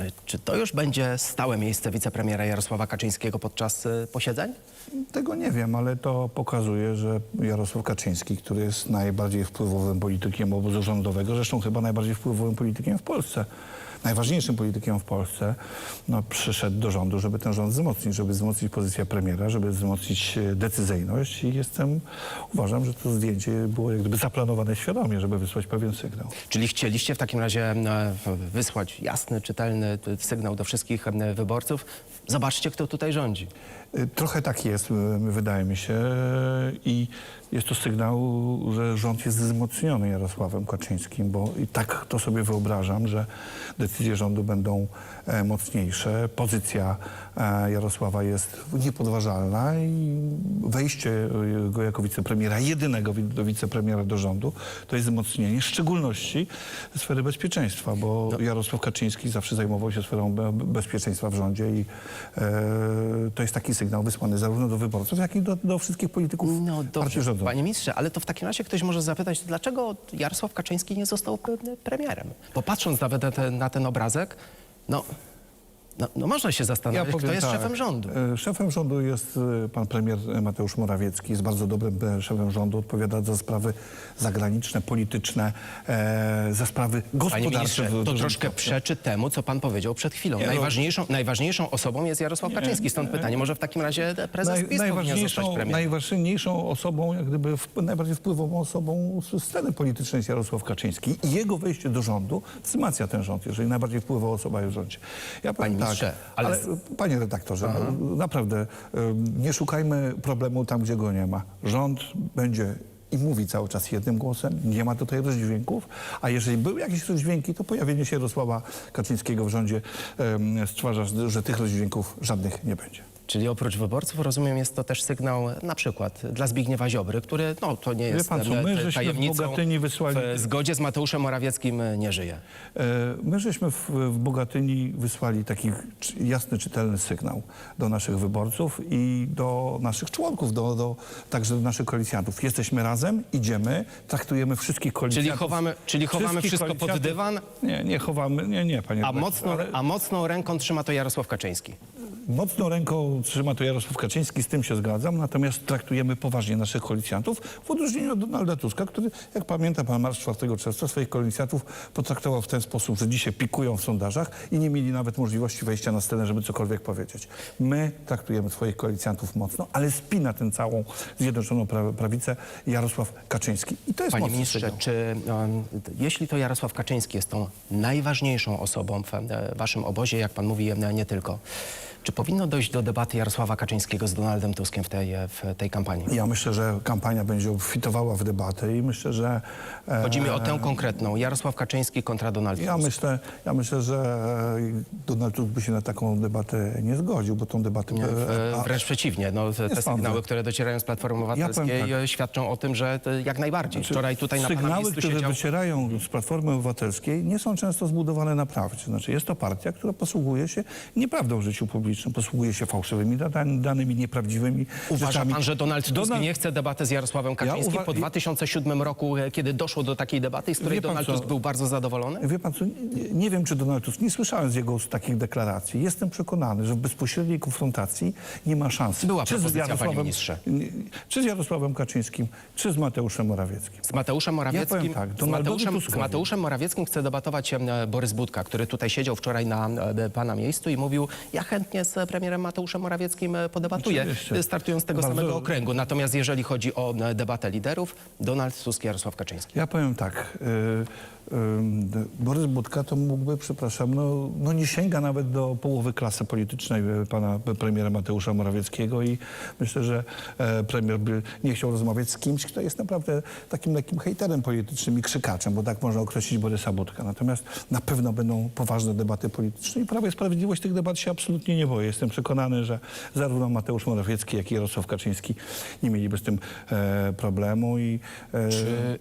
E, Czy to już będzie stałe miejsce wicepremiera Jarosława Kaczyńskiego podczas e, posiedzeń? Tego nie wiem, ale to pokazuje, że Jarosław Kaczyński, który jest najbardziej wpływowym politykiem obozu rządowego, zresztą chyba najbardziej wpływowym politykiem w Polsce, najważniejszym politykiem w Polsce, no, przyszedł do rządu, żeby ten rząd wzmocnić, żeby wzmocnić pozycję premiera, żeby wzmocnić e, decyzyjność i jestem, uważam, że to zdjęcie było jak gdyby zaplanowane świadomie, żeby wysłać pewien sygnał. Czyli chcieliście w takim razie e, wysłać jasny, czytelny sygnał do wszystkich e, wyborców? Zobaczcie, kto tutaj rządzi. Trochę tak jest, wydaje mi się. I jest to sygnał, że rząd jest wzmocniony Jarosławem Kaczyńskim, bo i tak to sobie wyobrażam, że decyzje rządu będą e, mocniejsze. Pozycja e, Jarosława jest niepodważalna i wejście y, go jako wicepremiera, jedynego do wicepremiera do rządu, to jest wzmocnienie, w szczególności sfery bezpieczeństwa, bo Jarosław Kaczyński zawsze zajmował się sferą be- bezpieczeństwa w rządzie i e, to jest taki sygnał wysłany zarówno do wyborców, jak i do, do wszystkich polityków No partii rządowej. panie ministrze, ale to w takim razie ktoś może zapytać, dlaczego Jarosław Kaczyński nie został premierem? Bo patrząc nawet na ten, ten obrazek, no, no, no można się zastanowić, kto powiem jest tak, szefem rządu. e, Szefem rządu jest e, pan premier Mateusz Morawiecki, jest bardzo dobrym e, szefem rządu, odpowiada za sprawy zagraniczne, polityczne, za sprawy gospodarcze. to troszkę stopniu. przeczy temu, co pan powiedział przed chwilą. Nie, no- najważniejszą, najważniejszą osobą jest Jarosław Kaczyński. Stąd pytanie, może w takim razie prezes Naj, PiS najważniejszą, najważniejszą osobą, jak gdyby najbardziej wpływową osobą sceny politycznej jest Jarosław Kaczyński i jego wejście do rządu wzmacnia ten rząd, jeżeli najbardziej wpływowa osoba jest w rządzie. Ja Panie ministrze, tak, ale- ale, panie redaktorze, no, naprawdę nie szukajmy problemu tam, gdzie go nie ma. Rząd będzie i mówi cały czas jednym głosem, nie ma tutaj rozdźwięków, a jeżeli były jakieś rozdźwięki, to pojawienie się Jarosława Kaczyńskiego w rządzie ym, stwarza, że tych rozdźwięków żadnych nie będzie. Czyli oprócz wyborców, rozumiem, jest to też sygnał na przykład dla Zbigniewa Ziobry, który, no to nie jest pan co, em, my żeśmy w Bogatyni wysłali- w zgodzie z Mateuszem Morawieckim e, nie żyje. E, My żeśmy w, w Bogatyni wysłali taki jasny, czytelny sygnał do naszych wyborców i do naszych członków, do, do, także do naszych koalicjantów. Jesteśmy razem, idziemy, traktujemy wszystkich koalicjantów. Czyli chowamy, czyli chowamy wszystko pod dywan, Nie, nie chowamy, nie, nie, panie a mocną, ale a mocną ręką trzyma to Jarosław Kaczyński. Mocną ręką trzyma to Jarosław Kaczyński, z tym się zgadzam, natomiast traktujemy poważnie naszych koalicjantów, w odróżnieniu od Donalda Tuska, który, jak pamięta pan marsz 4 czerwca, swoich koalicjantów potraktował w ten sposób, że dzisiaj pikują w sondażach i nie mieli nawet możliwości wejścia na scenę, żeby cokolwiek powiedzieć. My traktujemy swoich koalicjantów mocno, ale spina tę całą Zjednoczoną pra- Prawicę Jarosław Kaczyński. I to jest Panie ministrze, sygnał. czy um, jeśli to Jarosław Kaczyński jest tą najważniejszą osobą w e, waszym obozie, jak pan mówi, e, nie tylko, czy powinno dojść do debaty Jarosława Kaczyńskiego z Donaldem Tuskiem w tej, e, w tej kampanii? Ja myślę, że kampania będzie obfitowała w debatę i myślę, że... e, Chodzi mi o tę konkretną, Jarosław Kaczyński kontra Donald Ja Tusk. myślę, ja myślę, że e, Donald Tusk by się na taką debatę nie zgodził, bo tą debatę... Nie, w, wręcz przeciwnie. No, te, sądzę. sygnały, które docierają z Platformy Obywatelskiej powiem tak. świadczą o tym, że jak najbardziej. Wczoraj tutaj na Sygnały, które siedział... docierają z Platformy Obywatelskiej nie są często zbudowane na prawdzie. Znaczy jest to partia, która posługuje się nieprawdą w życiu publicznym, posługuje się fałszywymi danymi, nieprawdziwymi Uważa rzeczami. pan, że Donald Tusk Donald- nie chce debaty z Jarosławem Kaczyńskim uwa- po 2007 roku, e, kiedy doszło do takiej debaty, z której Donald co? Tusk był bardzo zadowolony? Wie pan co, nie, nie wiem, czy Donald Tusk, nie słyszałem z jego ust takich deklaracji. Jestem przekonany, że w bezpośredniej konfrontacji nie ma szans. Była Czy z Jarosławem- Czy z Jarosławem Kaczyńskim, czy z Mateuszem Morawieckim. Z Mateuszem Morawieckim, powiem tak, z, Mateuszem, z. Mateuszem Morawieckim chce debatować Borys Budka, który tutaj siedział wczoraj na e, pana miejscu i mówił, ja chętnie z premierem Mateuszem Morawieckim e, podebatuję, Oczywiście. startując z tego Bardzo- samego okręgu. Natomiast jeżeli chodzi o e, debatę liderów, Donald Tusk, Jarosław Kaczyński. Ja powiem tak. Borys Budka to mógłby, przepraszam, no, no nie sięga nawet do połowy klasy politycznej y, pana premiera Mateusza Morawieckiego i myślę, że e, premier by nie chciał rozmawiać z kimś, kto jest naprawdę takim lekkim hejterem politycznym i krzykaczem, bo tak można określić Borysa Budka. Natomiast na pewno będą poważne debaty polityczne i Prawo i Sprawiedliwość tych debat się absolutnie nie boi. Jestem przekonany, że zarówno Mateusz Morawiecki, jak i Jarosław Kaczyński nie mieliby z tym e, problemu i e, Czy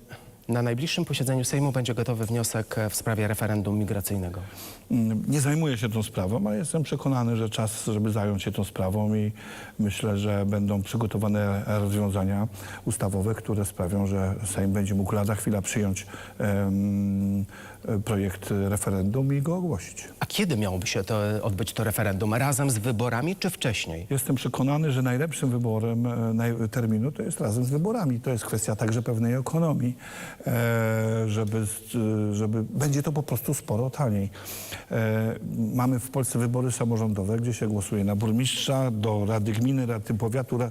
na najbliższym posiedzeniu Sejmu będzie gotowy wniosek w sprawie referendum migracyjnego? Mm, nie zajmuję się tą sprawą, ale jestem przekonany, że czas, żeby zająć się tą sprawą i myślę, że będą przygotowane rozwiązania ustawowe, które sprawią, że Sejm będzie mógł lada chwila przyjąć em, projekt referendum i go ogłosić. A kiedy miałoby się to odbyć to referendum? Razem z wyborami czy wcześniej? Jestem przekonany, że najlepszym wyborem e, naj- terminu to jest razem z wyborami. To jest kwestia także pewnej ekonomii, e, żeby, e, żeby będzie to po prostu sporo taniej. E, mamy w Polsce wybory samorządowe, gdzie się głosuje na burmistrza, do Rady Gminy, Rady Powiatu, e,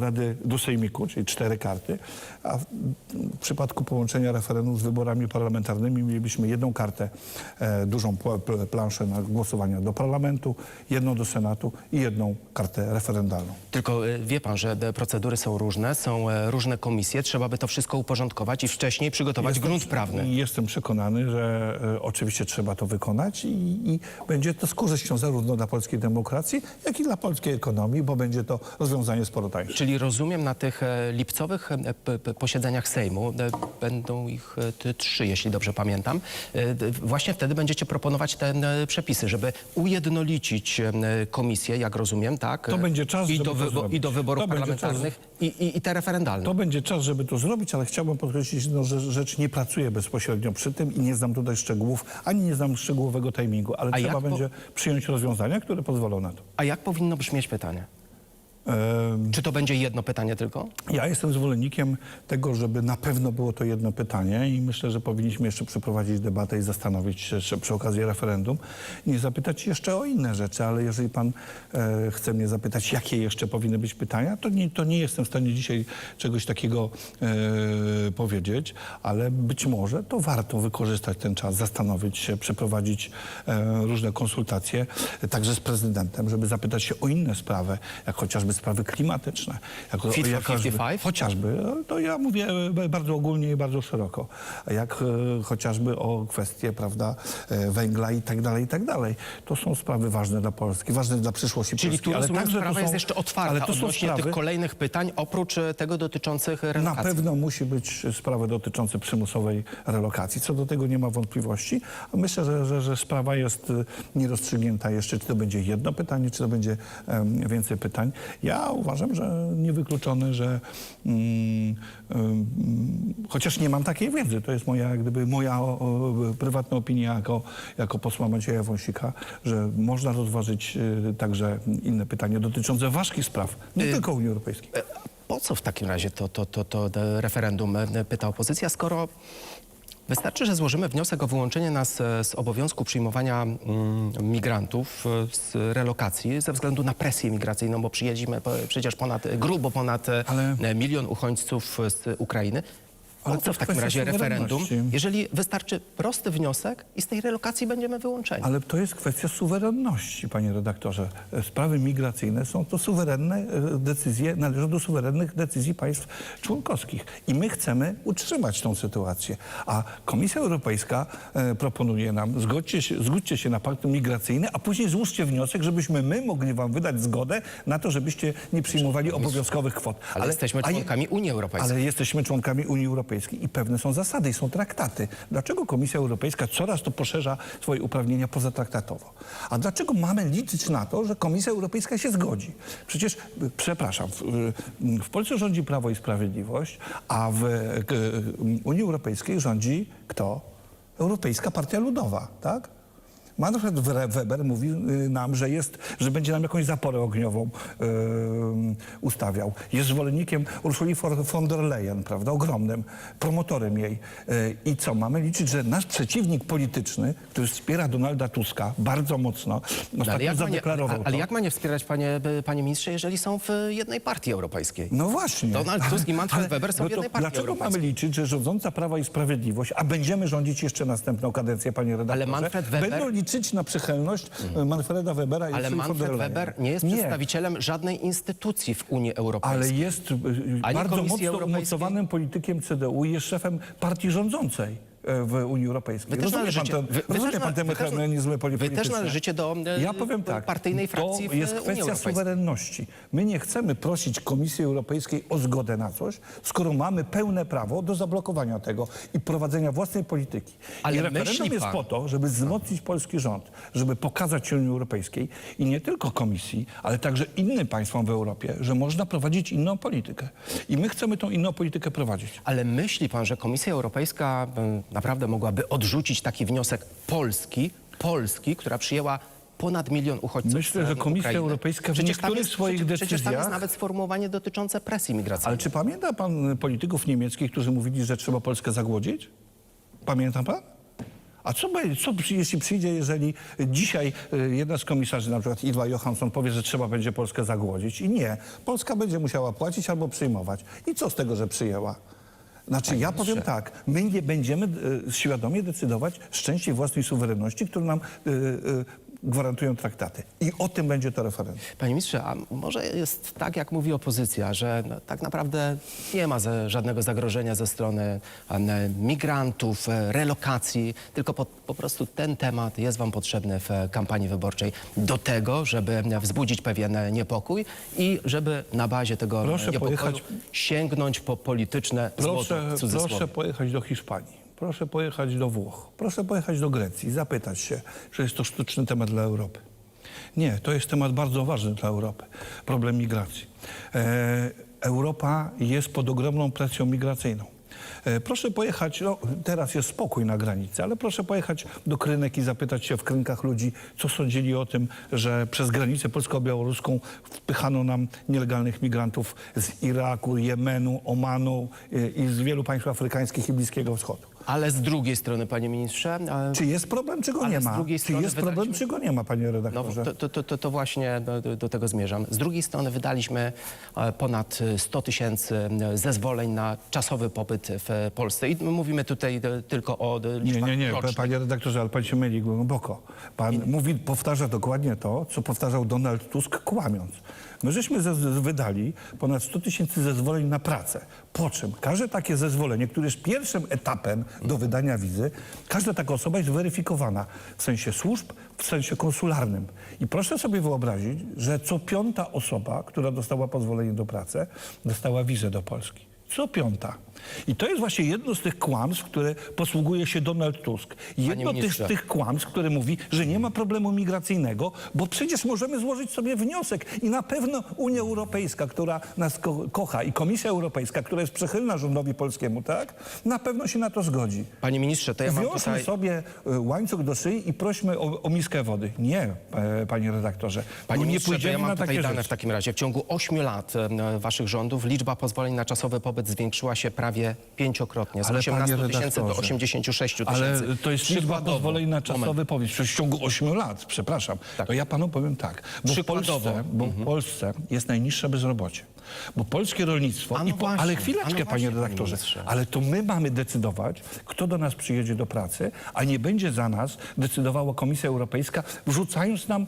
Rady do Sejmiku, czyli cztery karty. A w, przypadku połączenia referendum z wyborami parlamentarnymi mielibyśmy jedną kartę, e, dużą pl- pl- planszę na głosowania do parlamentu, jedną do Senatu i jedną kartę referendalną. Tylko wie pan, że procedury są różne, są różne komisje, trzeba by to wszystko uporządkować i wcześniej przygotować grunt prawny. Jestem przekonany, że oczywiście trzeba to wykonać i, i będzie to z korzyścią zarówno dla polskiej demokracji, jak i dla polskiej ekonomii, bo będzie to rozwiązanie sporo tańsze. Czyli rozumiem, na tych e, lipcowych e, posiedzeniach Sejmu, e, będą ich trzy, jeśli dobrze pamiętam, właśnie wtedy będziecie proponować te przepisy, żeby ujednolicić komisję, jak rozumiem, tak? To będzie czas, I do, wybo- i do wyborów parlamentarnych i, i, i te referendalne. To będzie czas, żeby to zrobić, ale chciałbym podkreślić, no, że rzecz nie pracuję bezpośrednio przy tym i nie znam tutaj szczegółów, ani nie znam szczegółowego timingu, ale A trzeba jak po- będzie przyjąć rozwiązania, które pozwolą na to. A jak powinno brzmieć pytanie? Czy to będzie jedno pytanie tylko? Ja jestem zwolennikiem tego, żeby na pewno było to jedno pytanie i myślę, że powinniśmy jeszcze przeprowadzić debatę i zastanowić się jeszcze przy okazji referendum. Nie zapytać jeszcze o inne rzeczy, ale jeżeli pan e, chce mnie zapytać, jakie jeszcze powinny być pytania, to nie, to nie jestem w stanie dzisiaj czegoś takiego e, powiedzieć, ale być może to warto wykorzystać ten czas, zastanowić się, przeprowadzić e, różne konsultacje, także z prezydentem, żeby zapytać się o inne sprawy, jak chociażby sprawy klimatyczne. Jak, Fit for jak chociażby- 55? Chociażby, to ja mówię e, bardzo ogólnie i bardzo szeroko. Jak e, chociażby o kwestie, prawda, e, węgla i tak dalej, i tak dalej. To są sprawy ważne dla Polski, ważne dla przyszłości Czyli Polski. tu rozumiem, także to sprawa są- jest jeszcze otwarta ale to są sprawy, tych kolejnych pytań, oprócz tego dotyczących na relokacji. pewno musi być sprawa dotycząca przymusowej relokacji. Co do tego nie ma wątpliwości. Myślę, że, że, że sprawa jest nierozstrzygnięta jeszcze, czy to będzie jedno pytanie, czy to będzie em, więcej pytań. Ja uważam, że niewykluczone, że mm, em, chociaż nie mam takiej wiedzy, to jest moja, gdyby moja o, o, prywatna opinia jako, jako posła Macieja Wąsika, że można rozważyć y, także inne pytania dotyczące ważkich spraw, nie tylko Unii Europejskiej. E, Po co w takim razie to, to, to, to referendum e, pyta opozycja, skoro wystarczy, że złożymy wniosek o wyłączenie nas e, z obowiązku przyjmowania mm, migrantów e, z relokacji ze względu na presję migracyjną, bo przyjedziemy przecież ponad, grubo ponad e, Ale- milion uchodźców z Ukrainy. Ale co to w takim razie referendum, jeżeli wystarczy prosty wniosek i z tej relokacji będziemy wyłączeni? Ale to jest kwestia suwerenności, panie redaktorze. Sprawy migracyjne są to suwerenne e, decyzje, należą do suwerennych decyzji państw członkowskich. I my chcemy utrzymać tą sytuację. A Komisja Europejska e, proponuje nam, zgodźcie się, zgódźcie się na pakt migracyjny, a później złóżcie wniosek, żebyśmy my mogli wam wydać zgodę na to, żebyście nie przyjmowali obowiązkowych kwot. Ale jesteśmy a je- członkami Unii Europejskiej. Ale jesteśmy członkami Unii Europejskiej i pewne są zasady i są traktaty. Dlaczego Komisja Europejska coraz to poszerza swoje uprawnienia pozatraktatowo? A dlaczego mamy liczyć na to, że Komisja Europejska się zgodzi? Przecież, y, przepraszam, w, y, w Polsce rządzi Prawo i Sprawiedliwość, a w y, Unii Europejskiej rządzi kto? Europejska Partia Ludowa, tak? Manfred We- Weber mówi y, nam, że, jest, że będzie nam jakąś zaporę ogniową y, ustawiał. Jest zwolennikiem Ursuli von- der Leyen, prawda, ogromnym promotorem jej. Y, I co, mamy liczyć, że nasz przeciwnik polityczny, który wspiera Donalda Tuska bardzo mocno, No, ostatnio ale, jak ma nie, zadeklarował ale to. jak ma nie wspierać, panie, panie ministrze, jeżeli są w jednej partii europejskiej? No właśnie. Donald Tusk i Manfred Ale- Weber są w no to jednej partii Dlaczego europejskiej. mamy liczyć, że rządząca Prawa i Sprawiedliwość, a będziemy rządzić jeszcze następną kadencję, panie redaktorze, Manfred Weber- będą liczyć na przychylność e, Manfreda Webera i Ale Ursuli von Manfred Leyen? Weber nie jest przedstawicielem żadnej instytucji w Unii Europejskiej. Ale jest y, Ani bardzo Komisji mocno Europejskiej. umocowanym politykiem CDU i jest szefem partii rządzącej. E, w Unii Europejskiej. Wy też rozumie pan, należycie- ten, wy- wy rozumie też pan te wy mechanizmy wy też polityczne? należycie do, Ja powiem tak, partyjnej frakcji to jest kwestia suwerenności. My nie chcemy prosić Komisji Europejskiej o zgodę na coś, skoro mamy pełne prawo do zablokowania tego i prowadzenia własnej polityki. Ale I referendum jest pan- po to, żeby wzmocnić polski rząd, żeby pokazać Unii Europejskiej i nie tylko Komisji, ale także innym państwom w Europie, że można prowadzić inną politykę. I my chcemy tą inną politykę prowadzić. Ale myśli pan, że Komisja Europejska naprawdę mogłaby odrzucić taki wniosek Polski, Polski, która przyjęła ponad milion uchodźców Myślę, że Komisja Ukrainy? Europejska w Przecież niektórych jest, swoich przecież, Przecież tam jest decyzjach- nawet sformułowanie dotyczące presji migracyjnej. Ale czy pamięta pan polityków niemieckich, którzy mówili, że trzeba Polskę zagłodzić? Pamięta pan? A co, co jeśli przyjdzie, jeżeli dzisiaj y, jedna z komisarzy, na przykład Ilva Johansson, powie, że trzeba będzie Polskę zagłodzić i nie. Polska będzie musiała płacić albo przyjmować. I co z tego, że przyjęła? Znaczy, ja powiem tak, my nie będziemy y, świadomie decydować z części własnej suwerenności, którą nam y, y, gwarantują traktaty. I o tym będzie to referendum. Panie ministrze, a może jest tak, jak mówi opozycja, że no, tak naprawdę nie ma ze, żadnego zagrożenia ze strony em, migrantów, e, relokacji, tylko po, po prostu ten temat jest wam potrzebny w e, kampanii wyborczej do tego, żeby wzbudzić pewien e, niepokój i żeby na bazie tego Proszę niepokoju pojechać- sięgnąć po polityczne złoto, Proszę, cudzysłowie. proszę pojechać do Hiszpanii, proszę pojechać do Włoch, proszę pojechać do Grecji, zapytać się, że jest to sztuczny temat dla Europy. Nie, to jest temat bardzo ważny dla Europy. Problem migracji. E, Europa jest pod ogromną presją migracyjną. E, Proszę pojechać, no teraz jest spokój na granicy, ale proszę pojechać do Krynek i zapytać się w Krynkach ludzi, co sądzili o tym, że przez granicę polsko-białoruską wpychano nam nielegalnych migrantów z Iraku, Jemenu, Omanu e, i z wielu państw afrykańskich i Bliskiego Wschodu. Ale z drugiej strony, panie ministrze, e, Czy jest problem, czy go Ale nie z ma? drugiej Czy strony jest problem, wydaliśmy- czy go nie ma, panie No, redaktorze? to, to, to, to właśnie do, do- tego zmierzam. Z drugiej strony wydaliśmy e, ponad e, 100 tysięcy e, zezwoleń na czasowy pobyt w e, Polsce. I mówimy tutaj e, tylko o e, Nie, liczbach nie, nie, rocznych. panie redaktorze, ale pan się myli głęboko. Pan mówi, powtarza dokładnie to, co powtarzał Donald Tusk kłamiąc. My żeśmy wydali ponad 100 tysięcy zezwoleń na pracę. Po czym każde takie zezwolenie, które jest pierwszym etapem do wydania wizy, każda taka osoba jest weryfikowana w sensie służb, w sensie konsularnym. I proszę sobie wyobrazić, że co piąta osoba, która dostała pozwolenie do pracy, dostała wizę do Polski. Co piąta. I to jest właśnie jedno z tych kłamstw, które posługuje się Donald Tusk. Jedno ministrze. z tych kłamstw, które mówi, że nie ma problemu migracyjnego, bo przecież możemy złożyć sobie wniosek i na pewno Unia Europejska, która nas ko kocha i Komisja Europejska, która jest przychylna rządowi polskiemu, tak? Na pewno się na to zgodzi. Panie ministrze, to ja mam Wiążmy tutaj... sobie y, łańcuch do szyi i prośmy o, o miskę wody. Nie, e, panie redaktorze. Panie Bo nie ministrze, to ja mam na tutaj dane rzeczy. w takim razie. W ciągu 8 lat e, waszych rządów liczba pozwoleń na czasowy pobyt zwiększyła się prawie pięciokrotnie. Z Ale, 18 panie tysięcy do redaktorze, 86 tysięcy. Ale to jest liczba Przykładowo- pozwoleń na Moment. czasowy pobyt. Przecież w ciągu 8 lat, przepraszam. To ja panu powiem tak. Bo w Przykładowo. Polsce, bo w Polsce jest najniższe bezrobocie. Bo polskie rolnictwo... A no i po, właśnie, ale a no chwileczkę, właśnie, panie panie redaktorze. ministrze. ale to my mamy decydować, kto do nas przyjedzie do pracy, a nie będzie za nas decydowała Komisja Europejska, wrzucając nam e,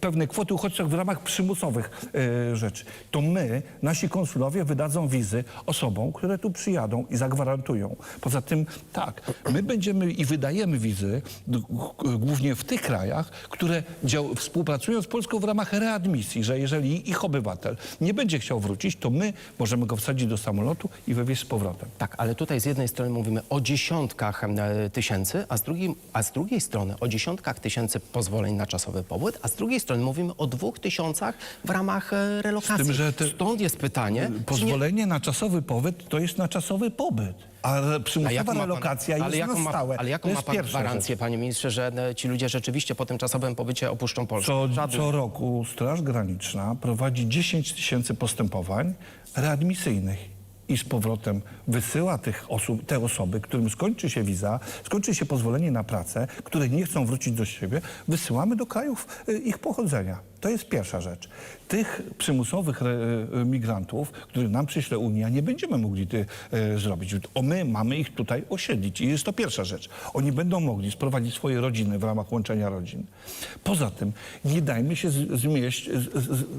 pewne kwoty uchodźców w ramach przymusowych e, rzeczy. To my, nasi konsulowie wydadzą wizy osobom, które tu przyjadą i zagwarantują. Poza tym tak, my będziemy i wydajemy wizy głównie w tych krajach, które dział, współpracują z Polską w ramach readmisji, że jeżeli ich obywatel nie będzie chciał wrócić, to my możemy go wsadzić do samolotu i wywieźć z powrotem. Tak, ale tutaj z jednej strony mówimy o dziesiątkach e, tysięcy, a z, drugiej, a z drugiej strony o dziesiątkach tysięcy pozwoleń na czasowy pobyt, a z drugiej strony mówimy o dwóch tysiącach w ramach e, relokacji. Z tym, że te- Stąd jest pytanie, czy nie, Pozwolenie na czasowy pobyt to jest na czasowy pobyt, a a przymusowa jaką ma pan- relokacja ale jest jaką na ma- stałe. Ale jaką to ma jest pan pierwsza gwarancję, rzecz. panie ministrze, że e, ci ludzie rzeczywiście po tym czasowym pobycie opuszczą Polskę? Co, co roku Straż Graniczna prowadzi 10 tysięcy postępowań readmisyjnych i z powrotem wysyła tych osób, te osoby, którym skończy się wiza, skończy się pozwolenie na pracę, które nie chcą wrócić do siebie, wysyłamy do krajów y, ich pochodzenia. To jest pierwsza rzecz. Tych przymusowych re, y, migrantów, których nam przyśle Unia, nie będziemy mogli ty, y, zrobić. O, my mamy ich tutaj osiedlić i jest to pierwsza rzecz. Oni będą mogli sprowadzić swoje rodziny w ramach łączenia rodzin. Poza tym nie dajmy się zmieść,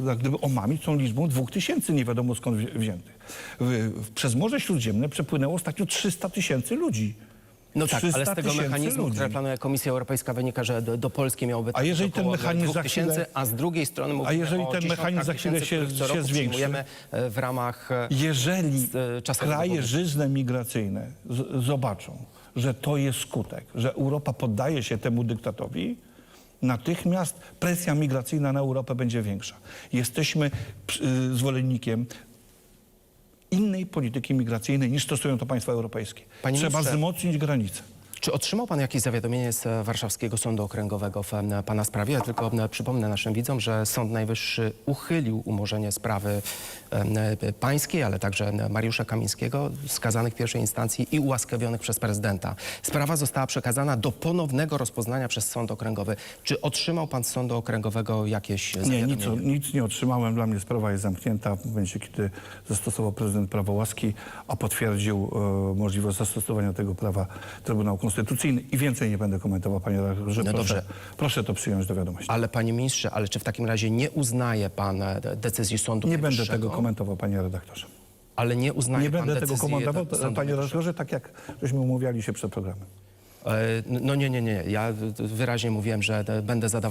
jak gdyby omamić tą liczbą dwóch tysięcy nie wiadomo skąd wzię- wziętych. Przez Morze Śródziemne przepłynęło ostatnio 300 tysięcy ludzi. No tak, ale 300 z tego tysięcy mechanizmu, ludzi. który planuje Komisja Europejska wynika, że do, do Polski miałoby A jeżeli ten około mechanizm 2 za chwilę- tysięcy, a z drugiej strony mówimy jeżeli o ten dziesiątkach mechanizm za chwilę tysięcy, się- których co się roku zwiększy? przyjmujemy e, w ramach e, Jeżeli z, e, kraje pobytu. żyzne migracyjne z, zobaczą, że to jest skutek, że Europa poddaje się temu dyktatowi, natychmiast presja migracyjna na Europę będzie większa. Jesteśmy y, zwolennikiem innej polityki migracyjnej niż stosują to państwa europejskie. Panie Trzeba wzmocnić granice. Czy otrzymał pan jakieś zawiadomienie z Warszawskiego Sądu Okręgowego w e, pana sprawie? Ja tylko e, przypomnę naszym widzom, że Sąd Najwyższy uchylił umorzenie sprawy e, pańskiej, ale także Mariusza Kamińskiego, skazanych w pierwszej instancji i ułaskawionych przez prezydenta. Sprawa została przekazana do ponownego rozpoznania przez Sąd Okręgowy. Czy otrzymał pan z Sądu Okręgowego jakieś Nie, zawiadomienie? nic, nic nie otrzymałem. Dla mnie sprawa jest zamknięta w momencie, kiedy zastosował prezydent prawo łaski, a potwierdził e, możliwość zastosowania tego prawa Trybunał Konstytucyjny. I więcej nie będę komentował, panie redaktorze. No proszę, dobrze. proszę to przyjąć do wiadomości. Ale panie ministrze, ale czy w takim razie nie uznaje pan e, decyzji Sądu Nie będę tego komentował, panie redaktorze. Ale nie uznaje Nie pan będę tego decyzji komentował, Sądu panie Najwyższego? redaktorze, tak jak żeśmy umawiali się przed programem. E, No nie, nie, nie. Ja wyraźnie mówiłem, że będę zadawał